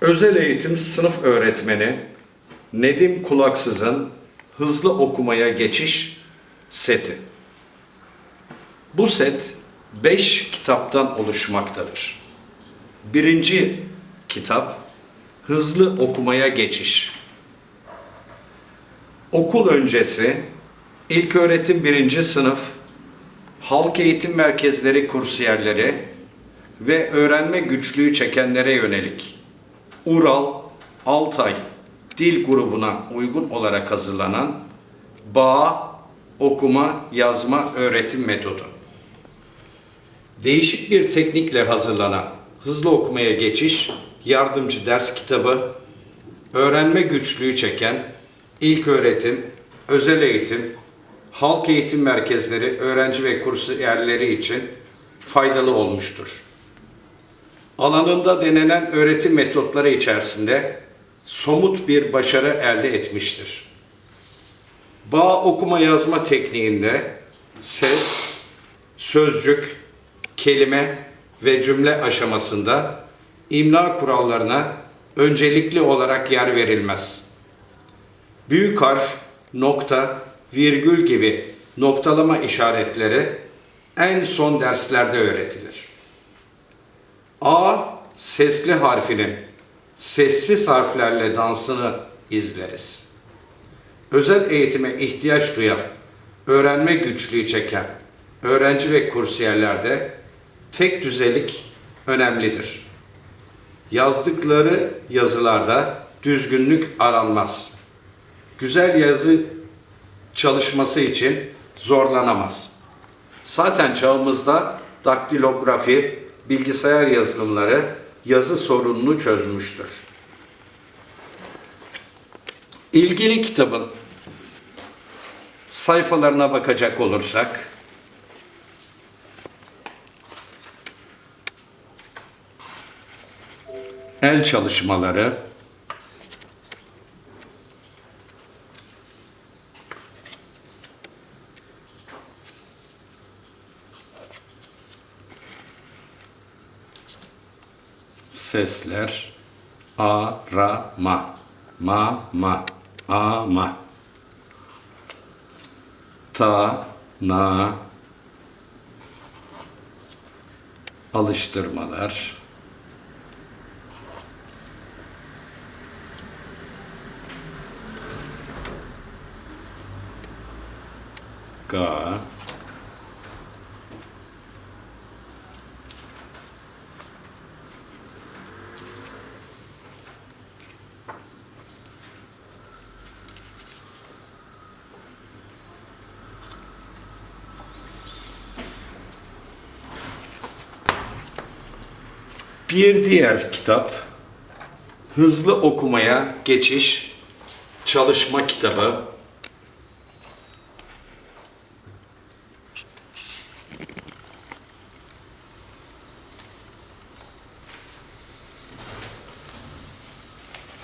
Özel eğitim sınıf öğretmeni Nedim Kulaksız'ın hızlı okumaya geçiş seti. Bu set 5 kitaptan oluşmaktadır. Birinci kitap Hızlı okumaya geçiş. Okul öncesi İlköğretim birinci sınıf halk eğitim merkezleri kursiyerleri ve öğrenme güçlüğü çekenlere yönelik Ural, Altay dil grubuna uygun olarak hazırlanan bağ, okuma, yazma öğretim metodu. Değişik bir teknikle hazırlanan hızlı okumaya geçiş yardımcı ders kitabı, öğrenme güçlüğü çeken ilk öğretim, özel eğitim, halk eğitim merkezleri, öğrenci ve kursiyerleri için faydalı olmuştur. Alanında denenen öğretim metotları içerisinde somut bir başarı elde etmiştir. Bağ okuma yazma tekniğinde ses, sözcük, kelime ve cümle aşamasında imla kurallarına öncelikli olarak yer verilmez. Büyük harf, nokta, virgül gibi noktalama işaretleri en son derslerde öğretilir. A sesli harfinin sessiz harflerle dansını izleriz. Özel eğitime ihtiyaç duyan, öğrenme güçlüğü çeken öğrenci ve kursiyerlerde tek düzelik önemlidir. Yazdıkları yazılarda düzgünlük aranmaz. Güzel yazı çalışması için zorlanamaz. Zaten çağımızda daktilografi, bilgisayar yazılımları yazı sorununu çözmüştür. İlgili kitabın sayfalarına bakacak olursak el çalışmaları sesler. Arama ma. Ma ama ta na. Alıştırmalar. Ga Bir diğer kitap Hızlı Okumaya Geçiş Çalışma Kitabı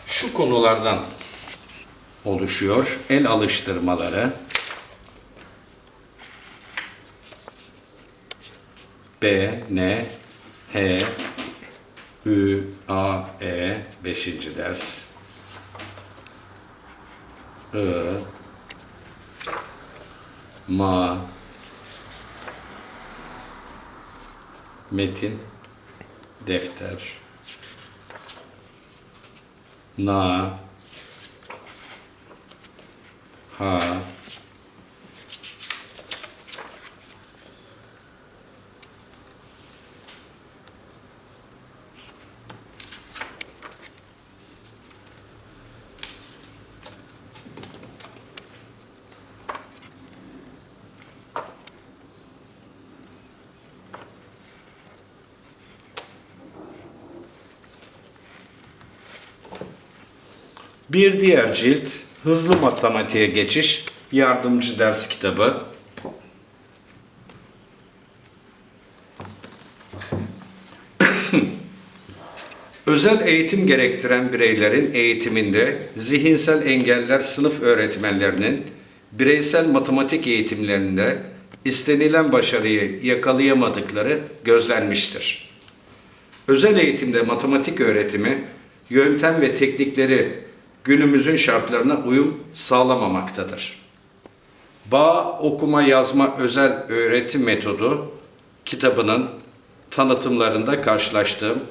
şu konulardan oluşuyor. El alıştırmaları, B, N, Ü, A, E, 5. ders. I, Ma, Metin, defter, Na, Ha, Bir diğer cilt Hızlı Matematiğe Geçiş Yardımcı Ders Kitabı. Özel eğitim gerektiren bireylerin eğitiminde zihinsel engeller sınıf öğretmenlerinin bireysel matematik eğitimlerinde istenilen başarıyı yakalayamadıkları gözlenmiştir. Özel eğitimde matematik öğretimi yöntem ve teknikleri günümüzün şartlarına uyum sağlamamaktadır. Bağ okuma yazma özel öğretim metodu kitabının tanıtımlarında karşılaştığım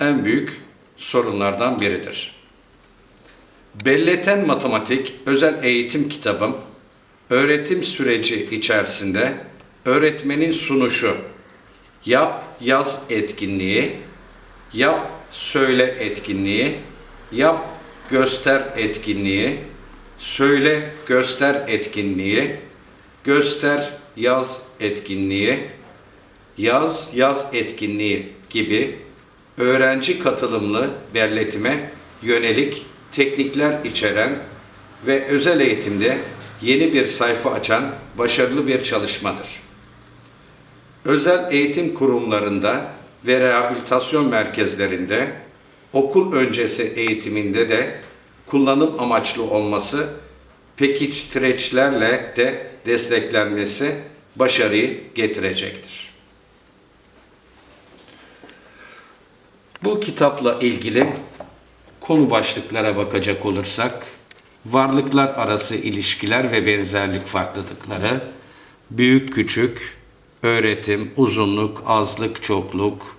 en büyük sorunlardan biridir. Belleten Matematik özel eğitim kitabım öğretim süreci içerisinde öğretmenin sunuşu, yap yaz etkinliği, yap söyle etkinliği, yap göster etkinliği, söyle göster etkinliği, göster yaz etkinliği, yaz yaz etkinliği gibi öğrenci katılımlı belletime yönelik teknikler içeren ve özel eğitimde yeni bir sayfa açan başarılı bir çalışmadır. Özel eğitim kurumlarında ve rehabilitasyon merkezlerinde okul öncesi eğitiminde de kullanım amaçlı olması pekiç treçlerle de desteklenmesi başarıyı getirecektir. Bu kitapla ilgili konu başlıklara bakacak olursak, varlıklar arası ilişkiler ve benzerlik farklılıkları, büyük küçük, öğretim, uzunluk, azlık, çokluk,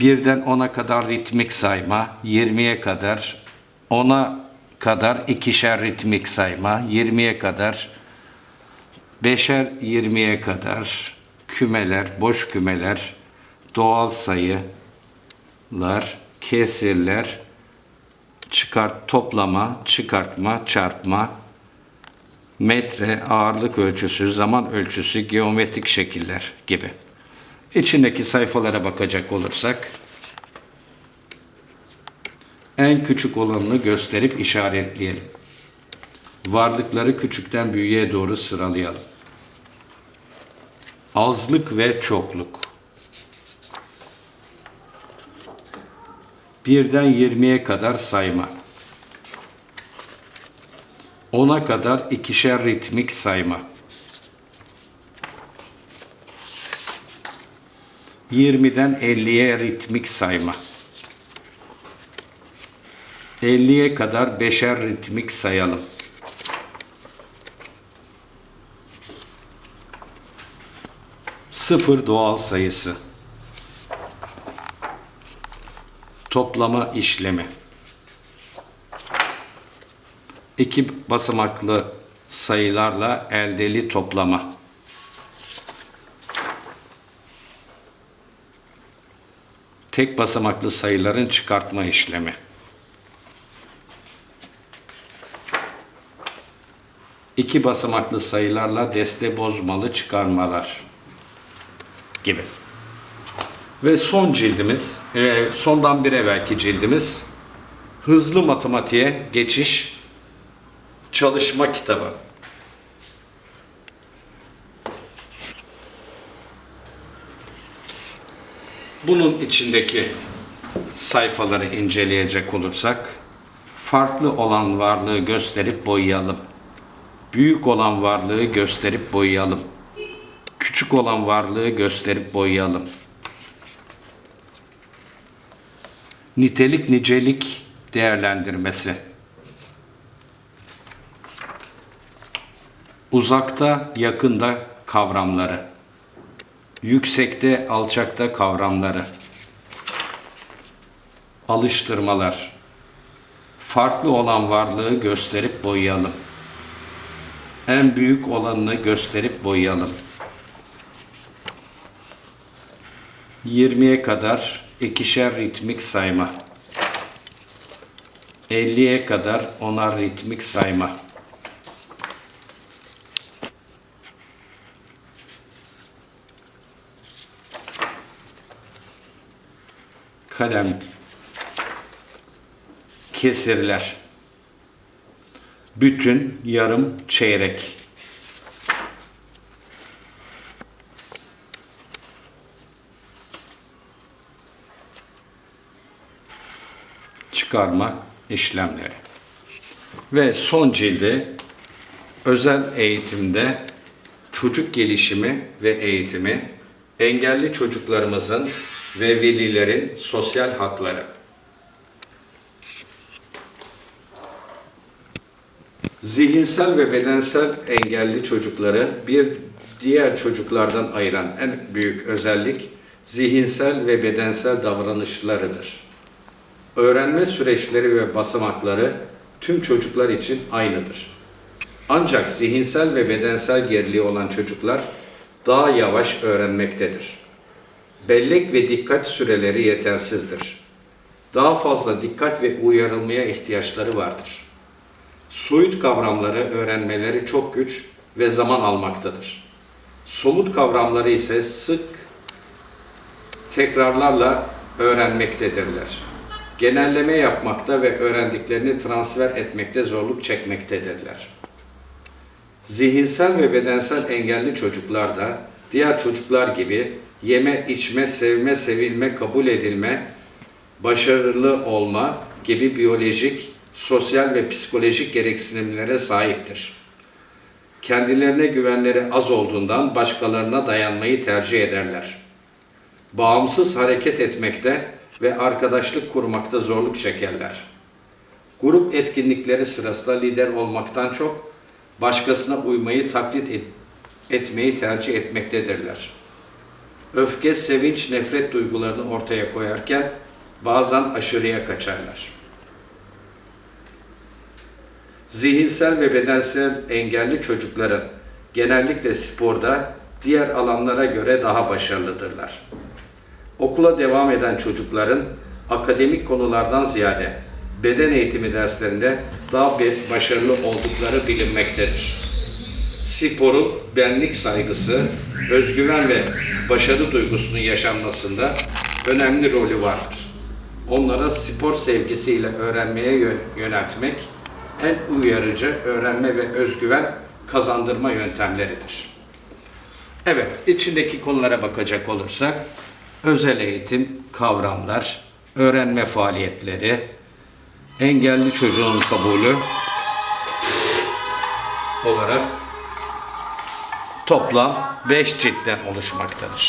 birden ona kadar ritmik sayma, 20'ye kadar, ona kadar ikişer ritmik sayma, 20'ye kadar, beşer 20'ye kadar, kümeler, boş kümeler, doğal sayılar, kesirler, çıkart, toplama, çıkartma, çarpma, metre, ağırlık ölçüsü, zaman ölçüsü, geometrik şekiller gibi. İçindeki sayfalara bakacak olursak, en küçük olanını gösterip işaretleyelim. Varlıkları küçükten büyüğe doğru sıralayalım. Azlık ve çokluk. Birden 20'ye kadar sayma. 10'a kadar ikişer ritmik sayma. 20'den 50'ye ritmik sayma. 50'ye kadar beşer ritmik sayalım. Sıfır doğal sayısı. Toplama işlemi. İki basamaklı sayılarla eldeli toplama. Tek basamaklı sayıların çıkartma işlemi. İki basamaklı sayılarla deste bozmalı çıkarmalar gibi. Ve son cildimiz, e, sondan bir evvelki cildimiz Hızlı Matematiğe Geçiş Çalışma Kitabı. Bunun içindeki sayfaları inceleyecek olursak farklı olan varlığı gösterip boyayalım. Büyük olan varlığı gösterip boyayalım. Küçük olan varlığı gösterip boyayalım. Nitelik nicelik değerlendirmesi. Uzakta yakında kavramları. Yüksekte alçakta kavramları. Alıştırmalar. Farklı olan varlığı gösterip boyayalım. En büyük olanını gösterip boyayalım. 20'ye kadar ikişer ritmik sayma. 50'ye kadar onar ritmik sayma. Kalem kesirler. Bütün, yarım, çeyrek. çıkarma işlemleri. Ve son cildi özel eğitimde çocuk gelişimi ve eğitimi, engelli çocuklarımızın ve velilerin sosyal hakları. Zihinsel ve bedensel engelli çocukları bir diğer çocuklardan ayıran en büyük özellik zihinsel ve bedensel davranışlarıdır. Öğrenme süreçleri ve basamakları tüm çocuklar için aynıdır. Ancak zihinsel ve bedensel geriliği olan çocuklar daha yavaş öğrenmektedir. Bellek ve dikkat süreleri yetersizdir. Daha fazla dikkat ve uyarılmaya ihtiyaçları vardır. Soyut kavramları öğrenmeleri çok güç ve zaman almaktadır. Somut kavramları ise sık tekrarlarla öğrenmektedirler. Genelleme yapmakta ve öğrendiklerini transfer etmekte zorluk çekmektedirler. Zihinsel ve bedensel engelli çocuklar da diğer çocuklar gibi yeme, içme, sevme, sevilme, kabul edilme, başarılı olma gibi biyolojik, sosyal ve psikolojik gereksinimlere sahiptir. Kendilerine güvenleri az olduğundan başkalarına dayanmayı tercih ederler. Bağımsız hareket etmekte ve arkadaşlık kurmakta zorluk çekerler. Grup etkinlikleri sırasında lider olmaktan çok başkasına uymayı taklit et- etmeyi tercih etmektedirler. Öfke, sevinç, nefret duygularını ortaya koyarken bazen aşırıya kaçarlar. Zihinsel ve bedensel engelli çocukların genellikle sporda diğer alanlara göre daha başarılıdırlar. Okula devam eden çocukların akademik konulardan ziyade beden eğitimi derslerinde daha bir başarılı oldukları bilinmektedir. Sporun benlik saygısı, özgüven ve başarı duygusunun yaşanmasında önemli rolü vardır. Onlara spor sevgisiyle öğrenmeye yön- yöneltmek en uyarıcı öğrenme ve özgüven kazandırma yöntemleridir. Evet, içindeki konulara bakacak olursak, özel eğitim, kavramlar, öğrenme faaliyetleri, engelli çocuğun kabulü olarak toplam 5 ciltten oluşmaktadır.